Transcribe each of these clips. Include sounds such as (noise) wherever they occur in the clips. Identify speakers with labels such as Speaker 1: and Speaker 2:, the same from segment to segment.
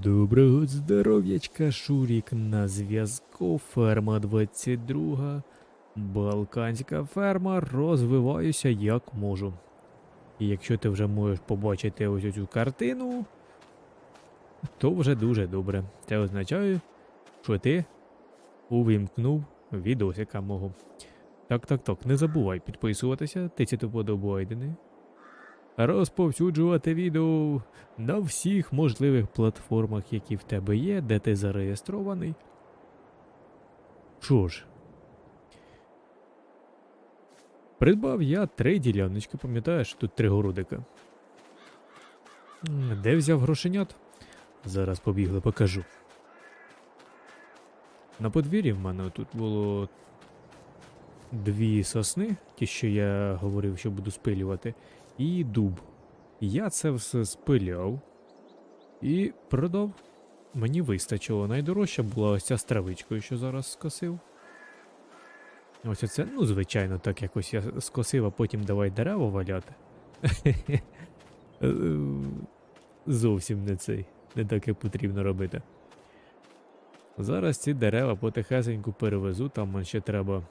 Speaker 1: Доброго здоров'ячка, Шурік на зв'язку. Ферма 22. Балканська ферма. Розвиваюся як можу. І якщо ти вже можеш побачити ось цю картину, то вже дуже добре. Це означає, що ти увімкнув відосика мого. Так, так, так, не забувай підписуватися, тицяти подобайдени. Розповсюджувати відео на всіх можливих платформах, які в тебе є, де ти зареєстрований. Що ж, придбав я три діляночки, пам'ятаєш, тут три городика. Де взяв грошенят? Зараз побігли, покажу. На подвір'ї в мене тут було дві сосни, ті, що я говорив, що буду спилювати, і дуб. Я це все спиляв і продав. Мені вистачило. Найдорожча була ось ця з травичкою, що зараз скосив. Ось оце, ну, звичайно, так якось я скосив, а потім давай дерева валяти. (laughs) Зовсім не цей. Не так, як потрібно робити. Зараз ці дерева потихесеньку перевезу, там ще треба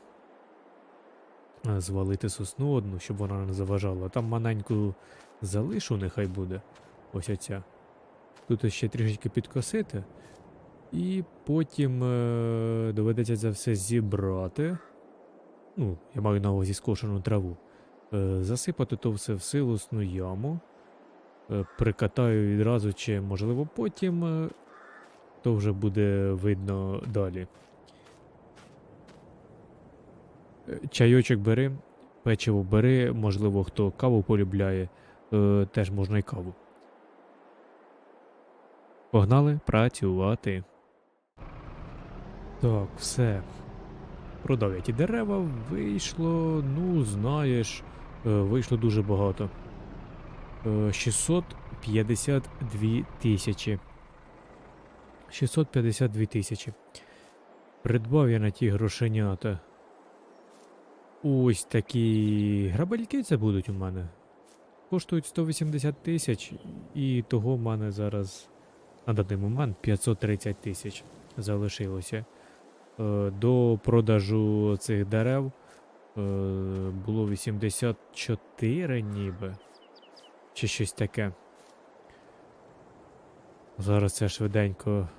Speaker 1: звалити сосну одну, щоб вона не заважала. Там маленьку залишу, нехай буде. Ось оця. Тут ще трішечки підкосити. І потім е- доведеться це все зібрати. Ну, я маю на увазі скошену траву. Е- засипати то все в силосну яму. Е- прикатаю відразу, чи можливо потім. Е- то вже буде видно далі. Е, Чайочок бери, печиво бери, можливо, хто каву полюбляє, е, теж можна і каву. Погнали працювати. Так, все. Продав я ті дерева, вийшло, ну, знаєш, е, вийшло дуже багато. Е, 652 тисячі. 652 тисячі. Придбав я на ті грошенята. Ось такі грабельки це будуть у мене. Коштують 180 тисяч, і того в мене зараз на даний момент 530 тисяч залишилося. Е, До продажу цих дерев е, було 84 ніби. Чи щось таке. Зараз це швиденько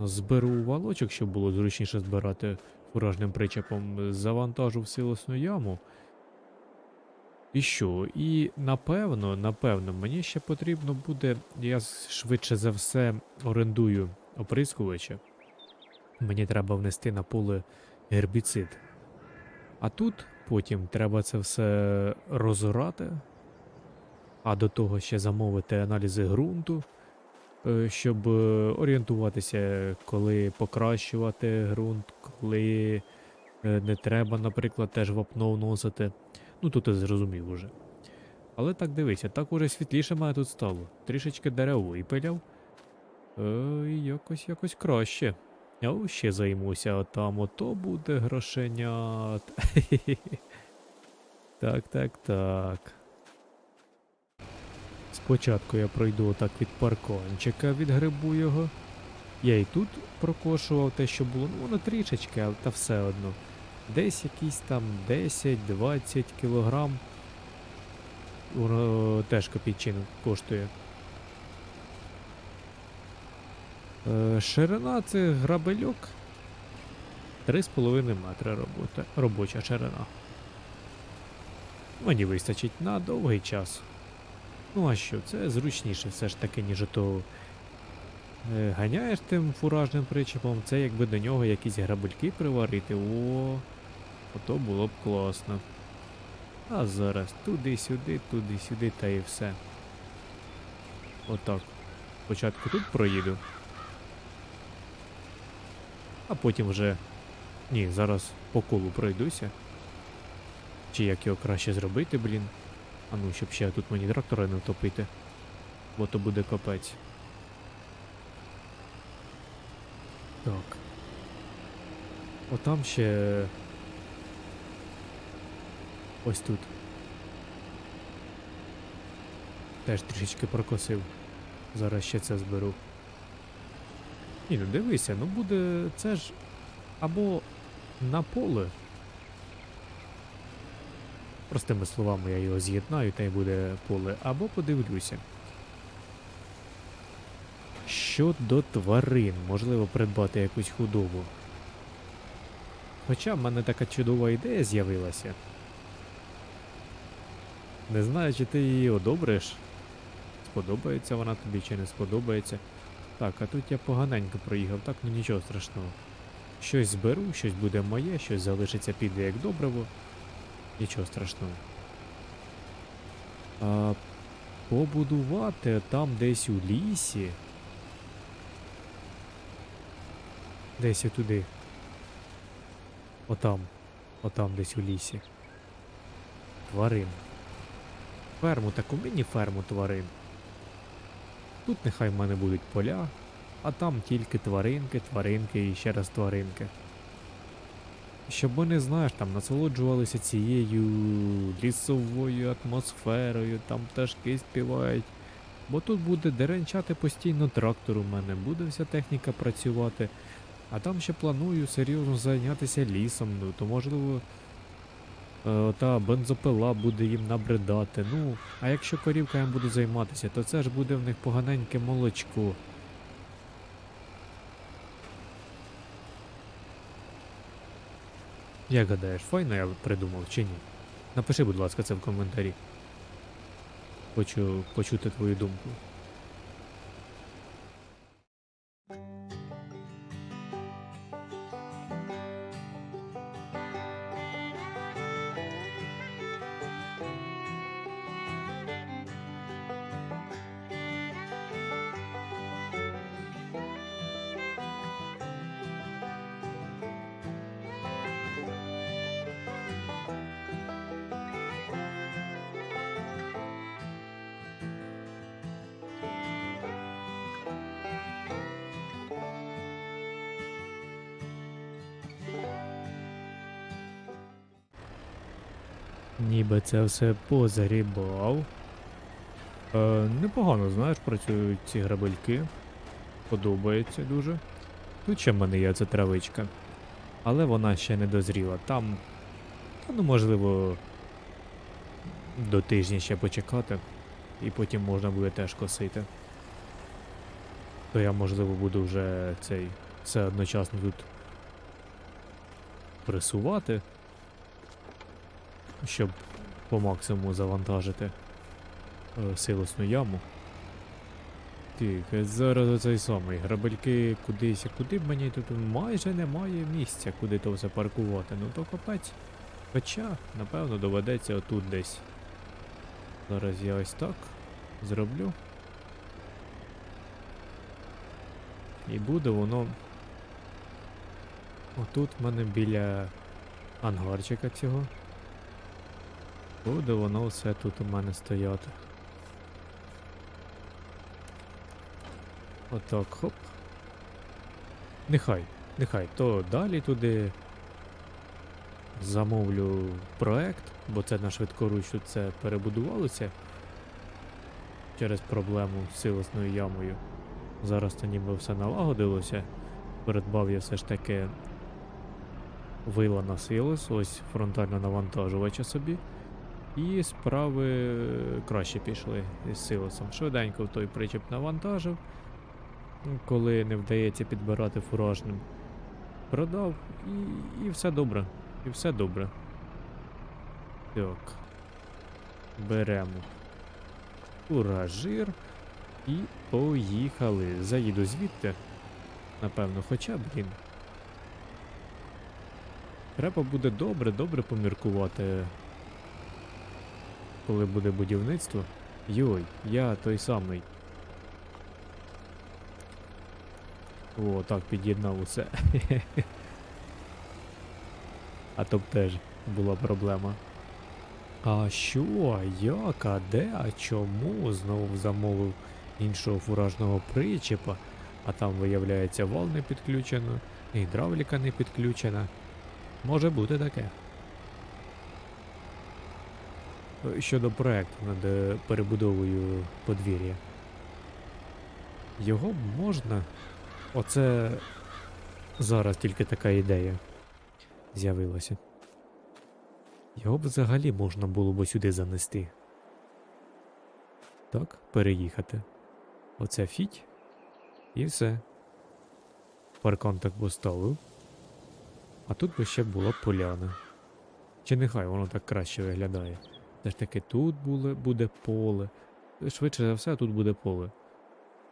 Speaker 1: зберу валочок, щоб було зручніше збирати фуражним причепом, завантажу в силосну яму. І що? І напевно, напевно, мені ще потрібно буде. Я швидше за все орендую оприскувача. Мені треба внести на поле гербіцид. А тут потім треба це все розорати, а до того ще замовити аналізи ґрунту, е, щоб е, орієнтуватися, коли покращувати ґрунт, коли е, не треба, наприклад, теж вапно вносити. Ну тут ти зрозумів уже. Але так дивися, так уже світліше мене тут стало. Трішечки дерев випиляв. Е, якось якось краще. Я ще займуся, а там ото буде грошенят. (laughs) Так, так, так. Спочатку я пройду отак від паркончика, відгрибу його. Я і тут прокошував те, що було, ну воно трішечки, але та все одно. Десь якісь там 10-20 кілограм. Воно теж копійчину коштує. Е, ширина цих грабельок 3,5 метри робота, робоча ширина. Мені вистачить на довгий час. Ну а що, це зручніше все ж таки, ніж ото е, ганяєш тим фуражним причепом, це якби до нього якісь грабельки приварити. О, ото було б класно. А зараз туди-сюди, туди-сюди та і все. Отак. Спочатку тут проїду. А потім вже. Ні, зараз по колу пройдуся. Чи як його краще зробити, блін. А ну, щоб ще тут мені трактора не втопити. Бо то буде капець. Так. Отам ще. Ось тут. Теж трішечки прокосив. Зараз ще це зберу. Ні, ну дивися, ну буде це ж або на поле. Простими словами, я його з'єднаю, та й буде поле, або подивлюся. Щодо тварин, можливо, придбати якусь худобу. Хоча в мене така чудова ідея з'явилася. Не знаю, чи ти її одобриш. Сподобається вона тобі чи не сподобається. Так, а тут я поганенько проїхав, так ну нічого страшного. Щось зберу, щось буде моє, щось залишиться піде як добриво. Нічого страшного. А побудувати там десь у лісі. Десь туди. Отам. Отам десь у лісі. Тварин. Ферму, таку міні-ферму тварин. Тут нехай в мене будуть поля, а там тільки тваринки, тваринки і ще раз тваринки. Щоб вони, знаєш, там насолоджувалися цією лісовою атмосферою, там пташки співають. Бо тут буде деренчати постійно трактор у мене, буде вся техніка працювати. А там ще планую серйозно зайнятися лісом, ну то можливо. е, Та бензопила буде їм набридати. Ну, а якщо корівками буду займатися, то це ж буде в них поганеньке молочко. Як гадаєш, файно я придумав чи ні? Напиши, будь ласка, це в коментарі. Хочу почути твою думку. Це все позагрібав. Е, непогано, знаєш, працюють ці грабельки. Подобається дуже. Тут ще в мене є ця травичка. Але вона ще не дозріла. Там. Та ну можливо. До тижня ще почекати. І потім можна буде теж косити. То я можливо буду вже цей все одночасно тут пресувати щоб по максимуму завантажити е, силосну яму. Так, зараз оцей самий. Грабельки кудись, куди б мені тут майже немає місця, куди то все паркувати. Ну то капець. Хоча, напевно, доведеться отут десь. Зараз я ось так зроблю. І буде воно. Отут в мене біля ангарчика цього. Буде воно все тут у мене стояти. Отак, хоп. Нехай, нехай, то далі туди замовлю проект, бо це на швидкоруч тут це перебудувалося через проблему з силосною ямою. Зараз то ніби все налагодилося. Передбав я все ж таки вила на силос, ось фронтально навантажувача собі. І справи краще пішли із силосом. Швиденько в той причеп навантажив. Коли не вдається підбирати фуражним, продав і, і все добре. І все добре. Так. Беремо фуражир і поїхали. Заїду звідти. Напевно, хоча, блін. Треба буде добре, добре поміркувати коли буде будівництво. Йой, я той самий. О, так, під'єднав усе. (laughs) А то б теж була проблема. А що, як, а де, а чому знову замовив іншого фуражного причепа, а там виявляється вал не підключено, гідравліка не підключена. Може бути таке. Щодо проекту над е, перебудовою подвір'я. Його можна Оце зараз тільки така ідея з'явилася. Його б взагалі можна було б сюди занести. Так, переїхати. Оце фіть. І все. Паркан так поставив. А тут би ще була поляна. Чи нехай воно так краще виглядає. Все ж таки тут буле, буде поле. Швидше за все, тут буде поле.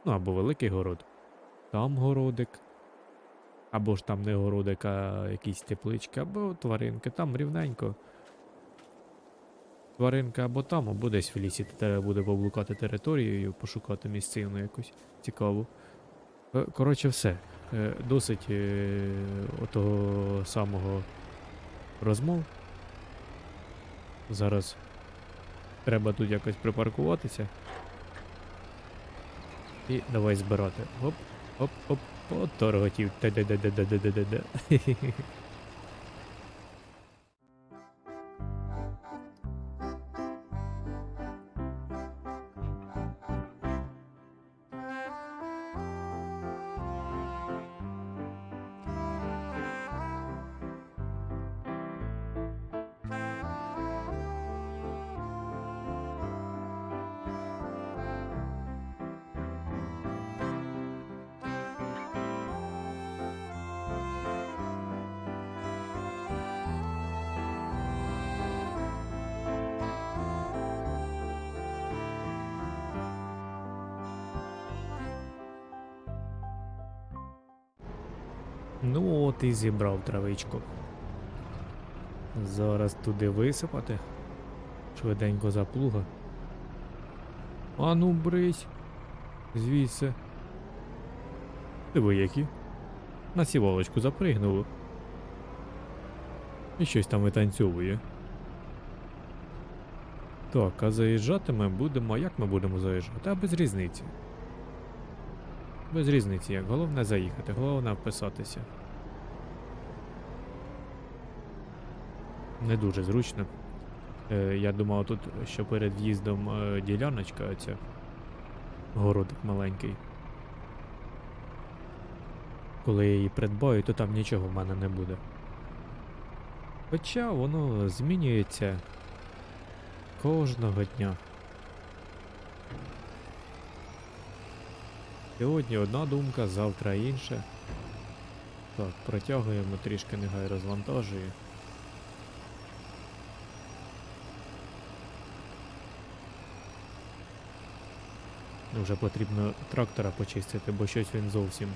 Speaker 1: Ну або великий город. Там городик. Або ж там не городик, а якісь теплички, або тваринки. Там рівненько. Тваринка або там, або десь в лісі. Треба буде поблукати територією, пошукати місцину якусь цікаву. Е, Коротше, все. Е, Досить е, отого самого розмов. Зараз треба тут якось припаркуватися. І давай збирати. Оп, оп, оп, от торготів. Те-де-де-де-де-де-де-де. Ну от і зібрав травичку. Зараз туди висипати. Швиденько заплуга. А ну брись. Звідси. Диви які. На сівалочку запригнуло. І щось там витанцьовує. Так, а заїжджати ми будемо. Як ми будемо заїжджати? А без різниці. Без різниці як. Головне заїхати, головне вписатися. Не дуже зручно. Е, я думав тут, що перед в'їздом е, діляночка оця. Городик маленький. Коли я її придбаю, то там нічого в мене не буде. Хоча воно змінюється кожного дня. Сьогодні одна думка, завтра інша. Так, протягуємо трішки, нехай розвантажує. Вже потрібно трактора почистити, бо щось він зовсім.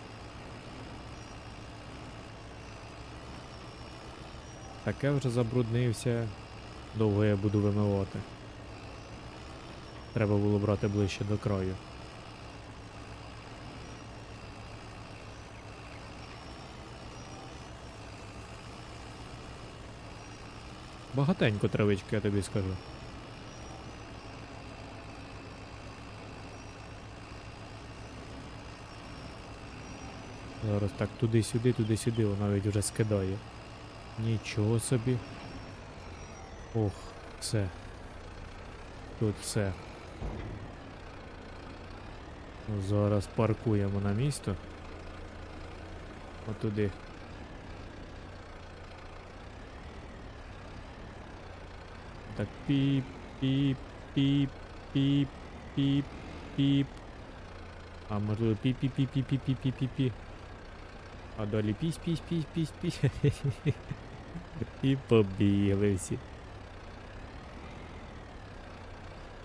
Speaker 1: Таке вже забруднився. Довго я буду вимивати. Треба було брати ближче до краю. Багатенько травички, я тобі скажу. Зараз так туди-сюди, туди-сюди, вона навіть вже скидає. Нічого собі. Ох, все. Тут все. Ну, Зараз паркуємо на місто. Отуди. Так, піп, піп, піп, піп, піп, піп. А можливо піп, піп, піп, піп, піп, піп, піп, піп, піп. А далі пісь, пісь, пісь, пісь, пісь. І побігли всі.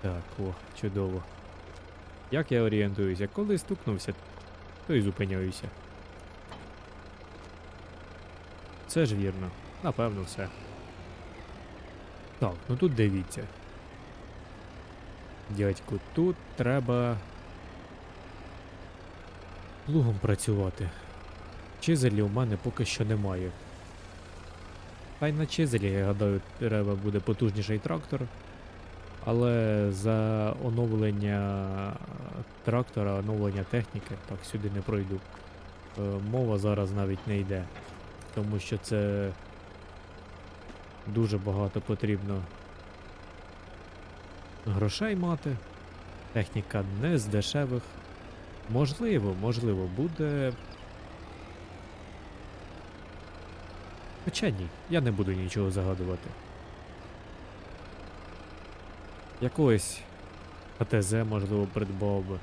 Speaker 1: Так, о, чудово. Як я орієнтуюся? Коли стукнувся, то й зупиняюся. Це ж вірно. Напевно, все. Так, ну тут дивіться. Дядьку, тут треба плугом працювати. Чизелі у мене поки що немає. Та й на чизелі, я гадаю, треба буде потужніший трактор. Але за оновлення трактора, оновлення техніки, так сюди не пройду. Е, Мова зараз навіть не йде. Тому що це Дуже багато потрібно грошей мати. Техніка не з дешевих. Можливо, можливо, буде. Хоча ні, я не буду нічого загадувати. Якогось АТЗ, можливо, придбав би.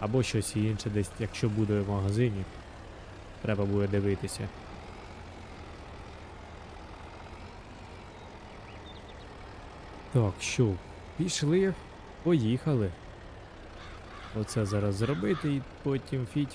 Speaker 1: Або щось інше десь, якщо буде в магазині, треба буде дивитися. Так, що? Пішли, поїхали. Оце зараз зробити і потім фіть,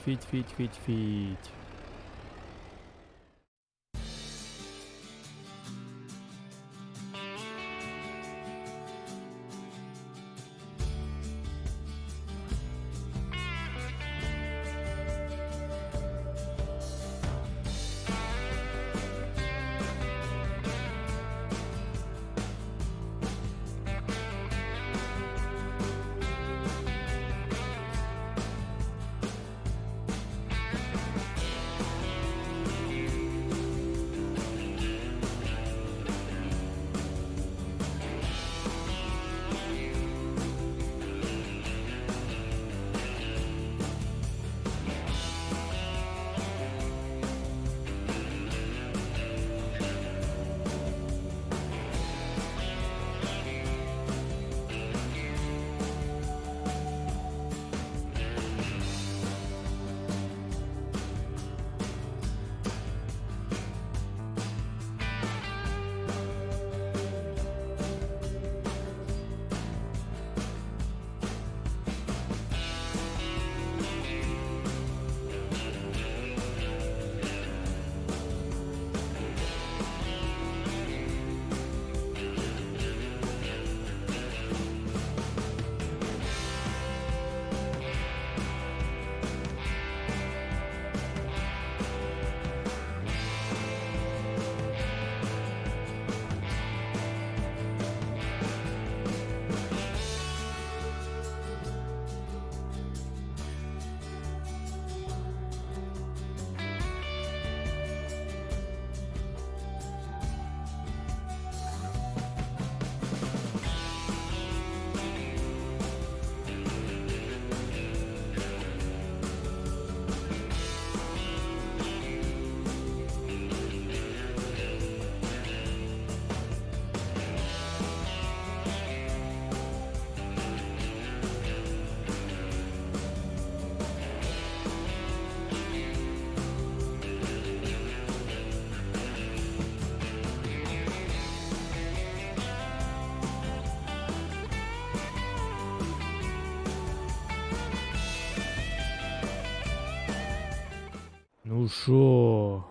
Speaker 1: шо?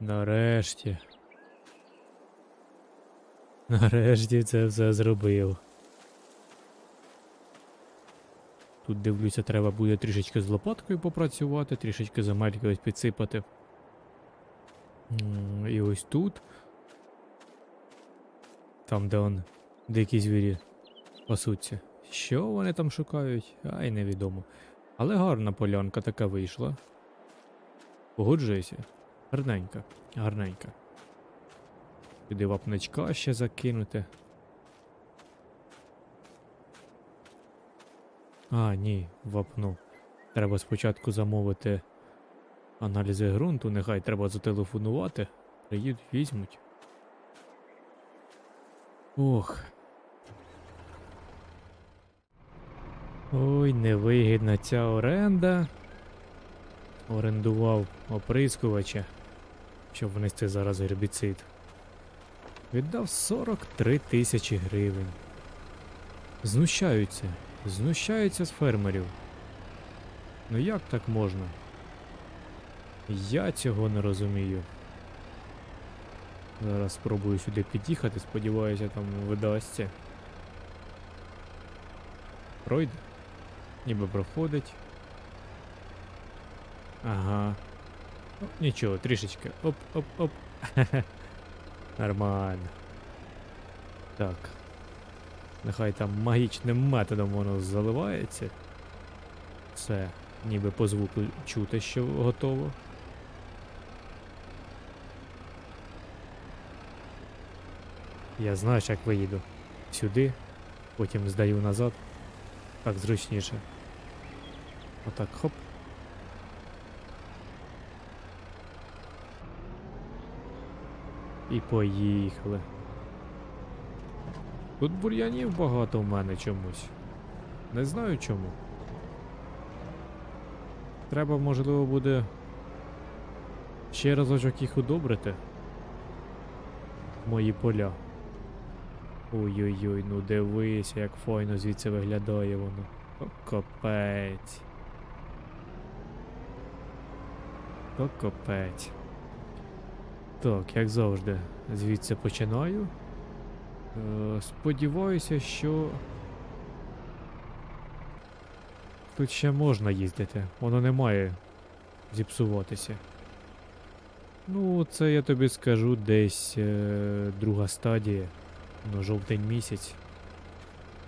Speaker 1: Нарешті. Нарешті це все зробив. Тут дивлюся, треба буде трішечки з лопаткою попрацювати, трішечки земельки ось підсипати. І ось тут. Там, де он дикі звірі пасуться. Що вони там шукають? Ай, невідомо. Але гарна полянка така вийшла. Погоджуюся. Гарненька, гарненька. Піди вапничка ще закинути. А, ні, вапну. Треба спочатку замовити аналізи ґрунту, нехай треба зателефонувати. Приїдуть, візьмуть. Ох. Ой, невигідна ця оренда. Орендував оприскувача, щоб внести зараз гербіцид. Віддав 43 тисячі гривень. Знущаються, знущаються з фермерів. Ну як так можна? Я цього не розумію. Зараз спробую сюди під'їхати, сподіваюся, там видасться. Пройде? Ніби проходить. Ага. Ну, нічого, трішечки. Оп-оп-оп. (laughs) Нормально. Так. Нехай там магічним методом воно заливається. Все, ніби по звуку чути, що готово. Я знаю, як виїду. Сюди, потім здаю назад. Так зручніше. Отак, хоп. І поїхали. Тут бур'янів багато в мене чомусь. Не знаю чому. Треба, можливо, буде ще разочок їх удобрити. Мої поля. Ой-ой-ой, ну дивися, як файно звідси виглядає воно. О, капець. О, Капець. Так, як завжди, звідси починаю. Е, сподіваюся, що. Тут ще можна їздити, воно не має зіпсуватися. Ну, це я тобі скажу десь е, друга стадія. Ну, жовтень місяць.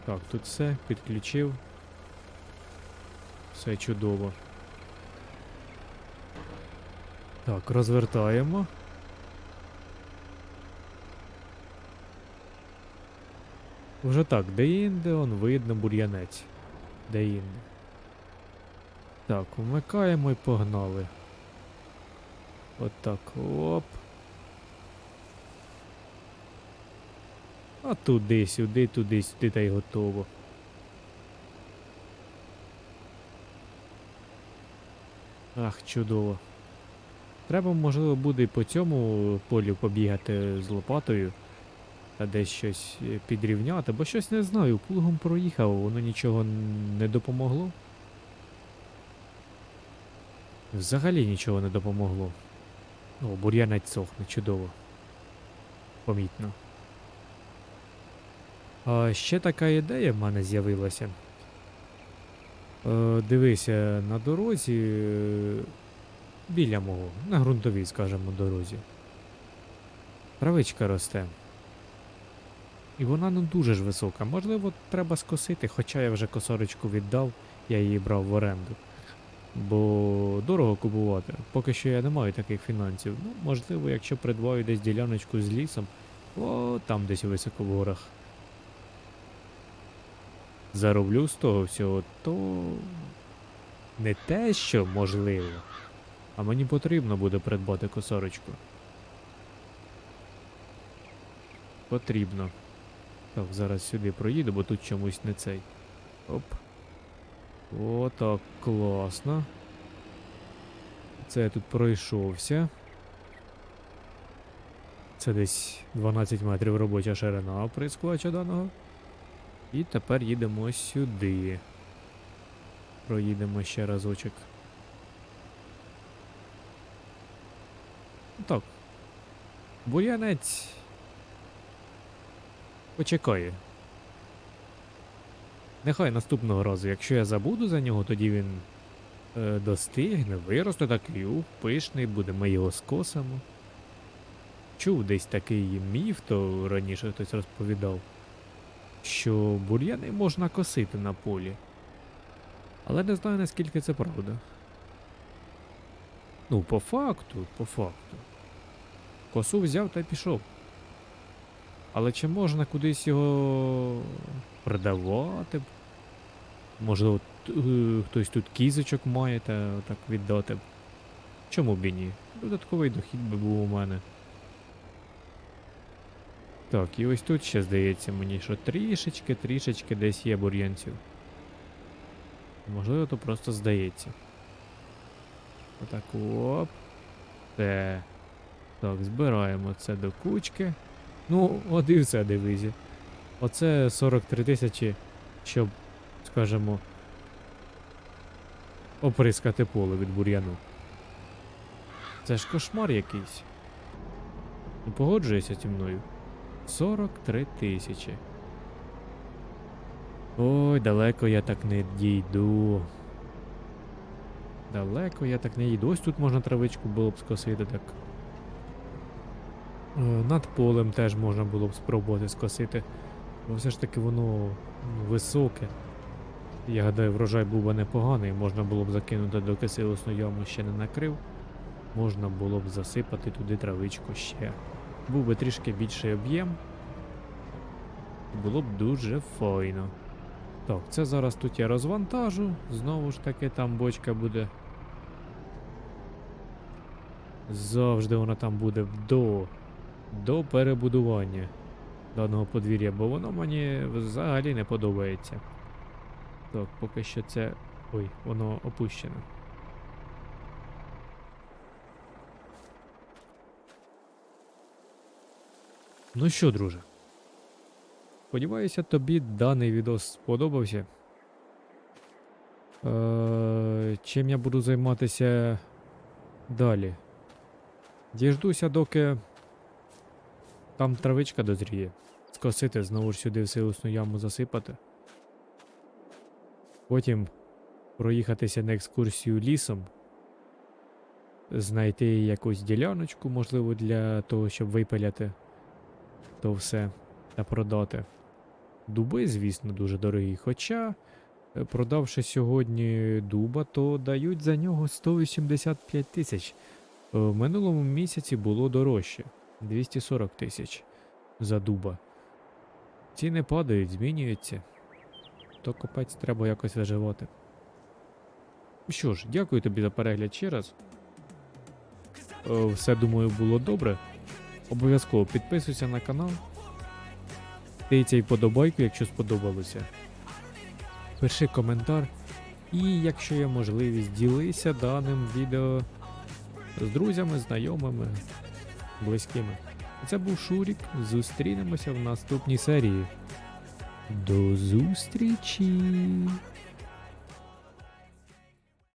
Speaker 1: Так, тут все, підключив. Все чудово. Так, розвертаємо. Вже так, де-інде он видно бур'янець. Де-інде. Так, вмикаємо і погнали. Отак. Оп. А туди, сюди, туди, сюди та й готово. Ах, чудово. Треба, можливо, буде по цьому полю побігати з лопатою та десь щось е, підрівняти, бо щось не знаю, плугом проїхав, воно нічого не допомогло. Взагалі нічого не допомогло. О, бур'янець сохне, чудово. Помітно. А ще така ідея в мене з'явилася. Е, дивися, на дорозі. Біля мого, на ґрунтовій, скажімо, дорозі. Травичка росте. І вона не дуже ж висока. Можливо, треба скосити, хоча я вже косорочку віддав, я її брав в оренду. Бо дорого купувати. Поки що я не маю таких фінансів. Ну, можливо, якщо придбаю десь діляночку з лісом, о, там десь високо в. Зароблю з того всього, то не те, що можливо, а мені потрібно буде придбати косорочку. Потрібно. Так, зараз сюди проїду, бо тут чомусь не цей. Оп. О, так, класно. Це я тут пройшовся. Це десь 12 метрів робоча ширина прискувача даного. І тепер їдемо сюди. Проїдемо ще разочок. Так. Бур'янець. Почекає. Нехай наступного разу, якщо я забуду за нього, тоді він е, достигне, виросте такий, ух, пишний буде, ми його скосимо. Чув десь такий міф, то раніше хтось розповідав, що бур'яни можна косити на полі. Але не знаю наскільки це правда. Ну, по факту, по факту. Косу взяв та пішов. Але чи можна кудись його продавати? Можливо, е, хтось тут кізочок має та так віддати. Чому б і ні? Додатковий дохід би був у мене. Так, і ось тут ще здається мені, що трішечки, трішечки десь є бур'янців. Можливо, то просто здається. Отак оп. Все. Так, збираємо це до кучки. Ну, от і все, дивізі. Оце 43 тисячі, щоб, скажімо, оприскати поле від бур'яну. Це ж кошмар якийсь. Не погоджуєшся зі мною? 43 тисячі. Ой, далеко я так не дійду. Далеко я так не їду. Ось тут можна травичку було б скосити так. Е, Над полем теж можна було б спробувати скосити. Бо все ж таки воно ну, високе. Я гадаю, врожай був би непоганий, можна було б закинути доки силосну яму ще не накрив. Можна було б засипати туди травичку ще. Був би трішки більший об'єм. Було б дуже файно. Так, це зараз тут я розвантажу. Знову ж таки, там бочка буде. Завжди вона там буде до до перебудування даного подвір'я, бо воно мені взагалі не подобається. Так, поки що це. Ой, воно опущено. Ну що, друже? Сподіваюся, тобі даний відос сподобався. Е, чим я буду займатися далі? Діждуся, доки там травичка дозріє. Скосити, знову ж сюди в силосну яму засипати. Потім проїхатися на екскурсію лісом. Знайти якусь діляночку, можливо, для того, щоб випиляти то все та продати. Дуби, звісно, дуже дорогі. Хоча, е, продавши сьогодні дуба, то дають за нього 185 тисяч. Е, В минулому місяці було дорожче 240 тисяч за дуба. Ціни падають, змінюються. То копець треба якось виживати. Що ж, дякую тобі за перегляд ще раз. Е, Все думаю було добре. Обов'язково підписуйся на канал. Тицяй подобайку, якщо сподобалося. Пиши коментар. І якщо є можливість, ділися даним відео з друзями, знайомими, близькими. Це був Шурік. Зустрінемося в наступній серії. До зустрічі!